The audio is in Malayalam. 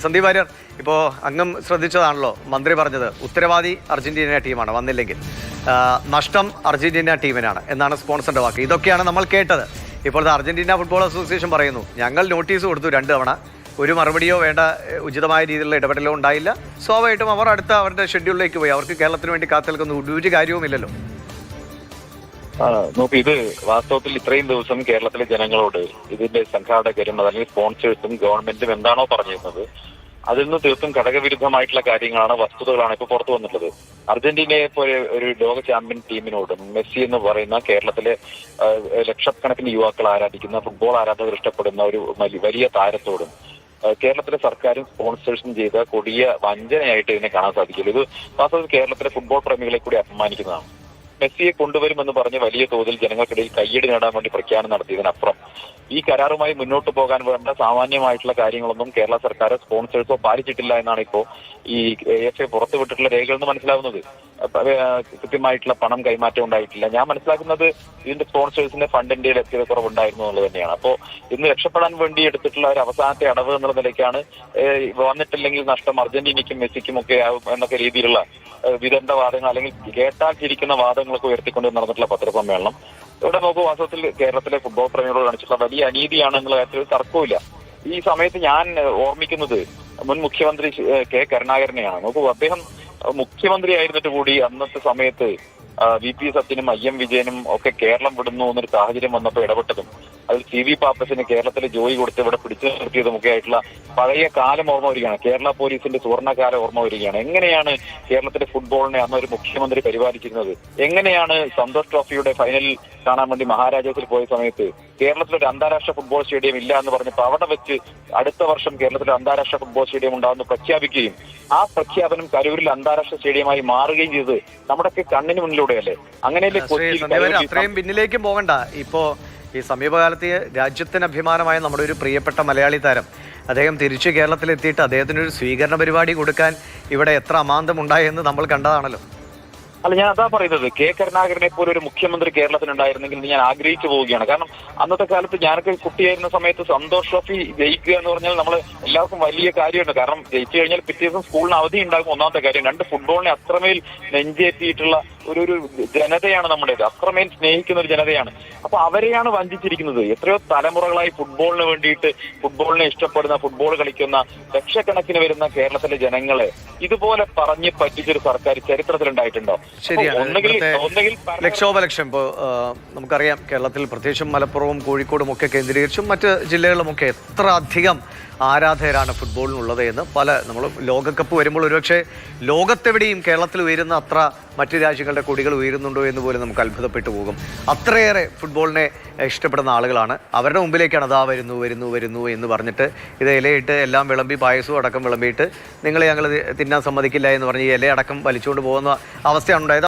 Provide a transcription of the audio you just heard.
സന്ദീപ് വാര്യർ ഇപ്പോൾ അങ്ങും ശ്രദ്ധിച്ചതാണല്ലോ മന്ത്രി പറഞ്ഞത്. ഉത്തരവാദി അർജന്റീന ടീമാണ് വന്നില്ലെങ്കിൽ. നഷ്ടം അർജന്റീന ടീമിനാണ് എന്നാണ് സ്പോൺസറിന്റെ വാക്ക്. ഇതൊക്കെയാണ് നമ്മൾ കേട്ടത്. ഇപ്പോഴത്തെ അർജന്റീന ഫുട്ബോൾ അസോസിയേഷൻ പറയുന്നു ഞങ്ങൾ നോട്ടീസ് കൊടുത്തു രണ്ട് തവണ ഒരു മറുപടിയോ വേണ്ട ഉചിതമായ രീതിയിലുള്ള ഇടപെടലോ ഉണ്ടായില്ല. സ്വാഭാവികമായിട്ടും അവർ അടുത്ത അവരുടെ ഷെഡ്യൂളിലേക്ക് പോയി. അവർക്ക് കേരളത്തിന് വേണ്ടി കാത്തിൽക്കുന്ന ഒരു കാര്യവുമില്ലല്ലോ. നോക്ക് ഇത് വാസ്തവത്തിൽ ഇത്രയും ദിവസം കേരളത്തിലെ ജനങ്ങളോട് ഇതിന്റെ സംഘാടകരും അതല്ലെങ്കിൽ സ്പോൺസേഴ്സും ഗവൺമെന്റും എന്താണോ പറഞ്ഞിരുന്നത് അതിൽ നിന്ന് തീർത്തും ഘടകവിരുദ്ധമായിട്ടുള്ള കാര്യങ്ങളാണ് വസ്തുതകളാണ് ഇപ്പൊ പുറത്തു വന്നിട്ടുള്ളത്. അർജന്റീനയെ പോലെ ഒരു ലോക ചാമ്പ്യൻ ടീമിനോട് മെസ്സി എന്ന് പറയുന്ന കേരളത്തിലെ ലക്ഷക്കണക്കിന് യുവാക്കൾ ആരാധിക്കുന്ന ഫുട്ബോൾ ആരാധകർ ഇഷ്ടപ്പെടുന്ന ഒരു വലിയ താരത്തോടും കേരളത്തിലെ സർക്കാരും സ്പോൺസേഴ്സും ചെയ്ത കൊടിയ വഞ്ചനയായിട്ട് ഇതിനെ കാണാൻ സാധിക്കില്ല ഇത് വാസ്തവത്തിൽ കേരളത്തിലെ ഫുട്ബോൾ പ്രേമികളെ കൂടി അപമാനിക്കുന്നതാണ് മെസ്സിയെ കൊണ്ടുവരുമെന്ന് പറഞ്ഞ് വലിയ തോതിൽ ജനങ്ങൾക്കിടയിൽ കയ്യടി നേടാൻ വേണ്ടി പ്രഖ്യാപനം നടത്തിയതിനപ്പുറം. ഈ കരാറുമായി മുന്നോട്ട് പോകാൻ വേണ്ട സാമാന്യമായിട്ടുള്ള കാര്യങ്ങളൊന്നും കേരള സർക്കാർ സ്പോൺസേഴ്സോ പാലിച്ചിട്ടില്ല എന്നാണ് ഇപ്പോ ഈ എഫ് എ പുറത്തുവിട്ടിട്ടുള്ള രേഖകളിൽ നിന്ന് മനസ്സിലാവുന്നത്. കൃത്യമായിട്ടുള്ള പണം കൈമാറ്റം ഉണ്ടായിട്ടില്ല. ഞാൻ മനസ്സിലാക്കുന്നത് ഇതിന്റെ സ്പോൺസേഴ്സിന്റെ ഫണ്ടിന്റെ ലഭ്യത കുറവുണ്ടായിരുന്നു എന്നുള്ളത് തന്നെയാണ്. അപ്പോ ഇന്ന് രക്ഷപ്പെടാൻ വേണ്ടി എടുത്തിട്ടുള്ള ഒരു അവസാനത്തെ അടവ് എന്നുള്ള നിലയ്ക്കാണ് വന്നിട്ടില്ലെങ്കിൽ നഷ്ടം അർജന്റീനയ്ക്കും മെസ്സിക്കും ഒക്കെ എന്നൊക്കെ രീതിയിലുള്ള ഏഹ്, വിദഗ്ധവാദങ്ങൾ അല്ലെങ്കിൽ കേട്ടാൽ ചിരിക്കുന്ന വാദങ്ങളൊക്കെ ഉയർത്തിക്കൊണ്ട് നടന്നിട്ടുള്ള പത്രസമ്മേളനം. ഇവിടെ നോക്കൂ വാസ്തവത്തിൽ കേരളത്തിലെ ഫുട്ബോൾ പ്രേമികളോട് കാണിച്ചിട്ടുള്ള വലിയ അനീതിയാണ് എന്നുള്ള കാര്യത്തിൽ ഒരു തർക്കവുമില്ല. ഈ സമയത്ത് ഞാൻ ഓർമ്മിക്കുന്നത് മുൻ മുഖ്യമന്ത്രി കെ കരുണാകരനെയാണ്. നോക്കൂ അദ്ദേഹം മുഖ്യമന്ത്രി ആയിരുന്നിട്ട് കൂടി അന്നത്തെ സമയത്ത് വി പി സത്യനും ഐ എം വിജയനും ഒക്കെ കേരളം വിടുന്നു എന്നൊരു സാഹചര്യം വന്നപ്പോൾ ഇടപെട്ടതും. അതിൽ സി വി പാപ്പസിന് കേരളത്തിൽ ജോലി കൊടുത്ത് ഇവിടെ പിടിച്ചു നിർത്തിയതുമൊക്കെ ആയിട്ടുള്ള പഴയ കാലം ഓർമ്മ വരികയാണ്. കേരള പോലീസിന്റെ സുവർണകാലം ഓർമ്മ വരികയാണ്. എങ്ങനെയാണ് കേരളത്തിലെ ഫുട്ബോളിനെ അന്ന് ഒരു മുഖ്യമന്ത്രി പരിപാലിച്ചിരുന്നത്? എങ്ങനെയാണ് സന്തോഷ് ട്രോഫിയുടെ ഫൈനലിൽ കാണാൻ വേണ്ടി മഹാരാജാസിൽ പോയ സമയത്ത് കേരളത്തിൽ ഒരു അന്താരാഷ്ട്ര ഫുട്ബോൾ സ്റ്റേഡിയം ഇല്ല എന്ന് പറഞ്ഞപ്പോൾ അവിടെ വെച്ച് അടുത്ത വർഷം കേരളത്തിൽ അന്താരാഷ്ട്ര ഫുട്ബോൾ സ്റ്റേഡിയം ഉണ്ടാകുമെന്ന് പ്രഖ്യാപിക്കുകയും ആ പ്രഖ്യാപനം കരൂരിൽ അന്താരാഷ്ട്ര സ്റ്റേഡിയമായി മാറുകയും ചെയ്തത് നമ്മുടെയൊക്കെ കണ്ണിന് മുന്നിലൂടെയല്ലേ? അങ്ങനെയല്ലേ കൊച്ചിയിൽ അത്രയും പിന്നിലേക്കും പോകണ്ട. ഇപ്പോ ഈ സമീപകാലത്ത് രാജ്യത്തിന് അഭിമാനമായ നമ്മുടെ ഒരു പ്രിയപ്പെട്ട മലയാളി താരം. അദ്ദേഹം തിരിച്ചു കേരളത്തിലെത്തിയിട്ട് അദ്ദേഹത്തിന് ഒരു സ്വീകരണ പരിപാടി കൊടുക്കാൻ ഇവിടെ എത്ര അമാന്തം ഉണ്ടായെന്ന് നമ്മൾ കണ്ടതാണല്ലോ. അല്ല ഞാൻ അതാ പറയുന്നത്. കെ. കരുണാകരനെ പോലെ ഒരു മുഖ്യമന്ത്രി കേരളത്തിനുണ്ടായിരുന്നെങ്കിൽ ഞാൻ ആഗ്രഹിച്ചു പോവുകയാണ്. കാരണം അന്നത്തെ കാലത്ത് ഞാനൊക്കെ കുട്ടിയായിരുന്ന സമയത്ത് സന്തോഷ് ട്രോഫി ജയിക്കുക എന്ന് പറഞ്ഞാൽ നമ്മൾ എല്ലാവർക്കും വലിയ കാര്യമുണ്ട്. കാരണം ജയിച്ചു കഴിഞ്ഞാൽ പിറ്റേ ദിവസം സ്കൂളിന് അവധി ഉണ്ടാകും ഒന്നാമത്തെ കാര്യം. രണ്ട് ഫുട്ബോളിനെ അത്രമേൽ നെഞ്ചേറ്റിയിട്ടുള്ള ഒരു ഒരു ജനതയാണ് നമ്മുടേത് അത്രമേൽ സ്നേഹിക്കുന്ന ഒരു ജനതയാണ്. അപ്പൊ അവരെയാണ് വഞ്ചിച്ചിരിക്കുന്നത്. എത്രയോ തലമുറകളായി ഫുട്ബോളിന് വേണ്ടിയിട്ട് ഫുട്ബോളിനെ ഇഷ്ടപ്പെടുന്ന ഫുട്ബോൾ കളിക്കുന്ന ലക്ഷക്കണക്കിന് വരുന്ന കേരളത്തിലെ ജനങ്ങളെ ഇതുപോലെ പറഞ്ഞ് പറ്റിച്ചൊരു സർക്കാർ ചരിത്രത്തിലുണ്ടായിട്ടുണ്ടോ? ഒന്നുകിൽ ഒന്നുകിൽ ലക്ഷോപലക്ഷം ഇപ്പോൾ നമുക്കറിയാം കേരളത്തിൽ പ്രത്യേകിച്ചും മലപ്പുറവും കോഴിക്കോടും ഒക്കെ കേന്ദ്രീകരിച്ചും മറ്റ് ജില്ലകളിലുമൊക്കെ എത്ര അധികം ആരാധകരാണ് ഫുട്ബോളിനുള്ളത് എന്ന്. പല നമ്മൾ ലോകകപ്പ് വരുമ്പോൾ ഒരുപക്ഷെ ലോകത്തെവിടെയും കേരളത്തിൽ ഉയരുന്ന അത്ര മറ്റു രാജ്യങ്ങളുടെ കൊടികൾ ഉയരുന്നുണ്ടോ എന്ന് പോലും നമുക്ക് അത്ഭുതപ്പെട്ടു പോകും. അത്രയേറെ ഫുട്ബോളിനെ ഇഷ്ടപ്പെടുന്ന ആളുകളാണ്. അവരുടെ മുമ്പിലേക്കാണ് അതാ വരുന്നു വരുന്നു വരുന്നു എന്ന് പറഞ്ഞിട്ട് ഇത് ഇലയിട്ട് എല്ലാം വിളമ്പി പായസവും അടക്കം വിളമ്പിയിട്ട് നിങ്ങളെ ഞങ്ങൾ തിന്നാൻ സമ്മതിക്കില്ല എന്ന് പറഞ്ഞ് ഇലയടക്കം വലിച്ചുകൊണ്ട് പോകുന്ന അവസ്ഥയാണ് ഉണ്ടായത്.